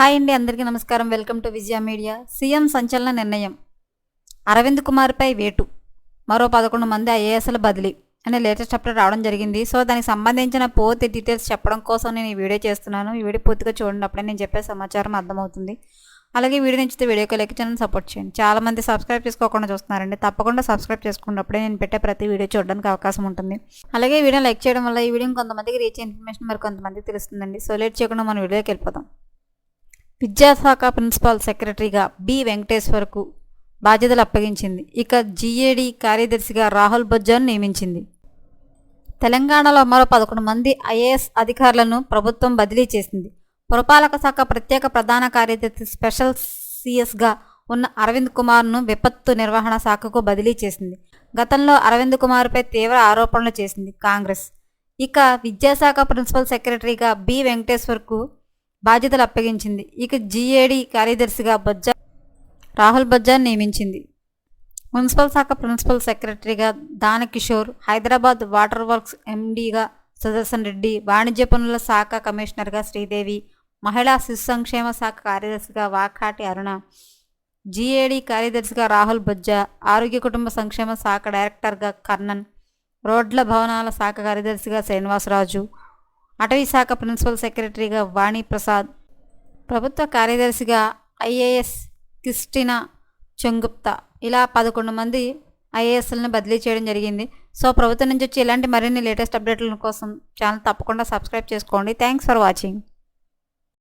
Hi అండి అందరికీ నమస్కారం. Welcome to Vijaya media. CM సంచలన నిర్ణయం. అరవింద్ కుమార్పై వేటు. మరో పదకొండు మంది ఐఏఎస్ల బదిలీ అనే లేటెస్ట్ అప్డేట్ రావడం జరిగింది. సో దానికి సంబంధించిన పూర్తి డీటెయిల్స్ చెప్పడం కోసం నేను ఈ వీడియో చేస్తున్నాను. ఈ వీడియో పూర్తిగా చూడండి. అప్పుడే నేను చెప్పే సమాచారం అర్థమవుతుంది. అలాగే వీడియో నచ్చితే వీడియోకి లైక్ ఛానల్ సపోర్ట్ చేయండి. చాలా మంది సబ్స్క్రైబ్ చేసుకోకుండా చూస్తున్నారండి. తప్పకుండా సబ్స్క్రైబ్ చేసుకున్నప్పుడే నేను పెట్టే ప్రతి వీడియో చూడడానికి అవకాశం ఉంటుంది. అలాగే వీడియో లైక్ చేయడం వల్ల ఈ వీడియో కొంతమందికి రీచ్ ఇన్ఫర్మేషన్ మరి కొంతమందికి తెలుస్తుందండి. సో లేట్ చేయకుండా మన వీడియోకి వెళ్ళిపోతాం విద్యాశాఖ ప్రిన్సిపల్ సెక్రటరీగా బి. వెంకటేశ్వర్కు బాధ్యతలు అప్పగించింది. ఇక జీఏడి కార్యదర్శిగా రాహుల్ బొజ్జాను నియమించింది. తెలంగాణలో మరో పదకొండు మంది ఐఏఎస్ అధికారులను ప్రభుత్వం బదిలీ చేసింది. పురపాలక శాఖ ప్రత్యేక ప్రధాన కార్యదర్శి స్పెషల్ సిఎస్గా ఉన్న అరవింద్ కుమార్ను విపత్తు నిర్వహణ శాఖకు బదిలీ చేసింది. గతంలో అరవింద్ కుమార్పై తీవ్ర ఆరోపణలు చేసింది కాంగ్రెస్. ఇక విద్యాశాఖ ప్రిన్సిపల్ సెక్రటరీగా బి. వెంకటేశ్వర్కు బాధ్యతలు అప్పగించింది. ఇక జీఏడీ కార్యదర్శిగా బజ్జా రాహుల్ బొజ్జాను నియమించింది. మున్సిపల్ శాఖ ప్రిన్సిపల్ సెక్రటరీగా దానకిషోర్ హైదరాబాద్ వాటర్ వర్క్స్ ఎండీగా సుదర్శన్ రెడ్డి వాణిజ్య పనుల శాఖ కమిషనర్గా శ్రీదేవి మహిళా శిశు సంక్షేమ శాఖ కార్యదర్శిగా వాకాటి అరుణ జీఏడీ కార్యదర్శిగా రాహుల్ బొజ్జా ఆరోగ్య కుటుంబ సంక్షేమ శాఖ డైరెక్టర్గా కర్ణన్ రోడ్ల భవనాల శాఖ కార్యదర్శిగా శ్రీనివాసరాజు అటవీ శాఖ ప్రిన్సిపల్ సెక్రటరీగా వాణి ప్రసాద్ ప్రభుత్వ కార్యదర్శిగా ఐఏఎస్ క్రిస్టినా చెంగుప్తా. ఇలా పదకొండు మంది ఐఏఎస్లను బదిలీ చేయడం జరిగింది. సో ప్రభుత్వం నుంచి వచ్చి ఇలాంటి మరిన్ని లేటెస్ట్ అప్డేట్ల కోసం ఛానల్ తప్పకుండా సబ్స్క్రైబ్ చేసుకోండి. Thanks for watching.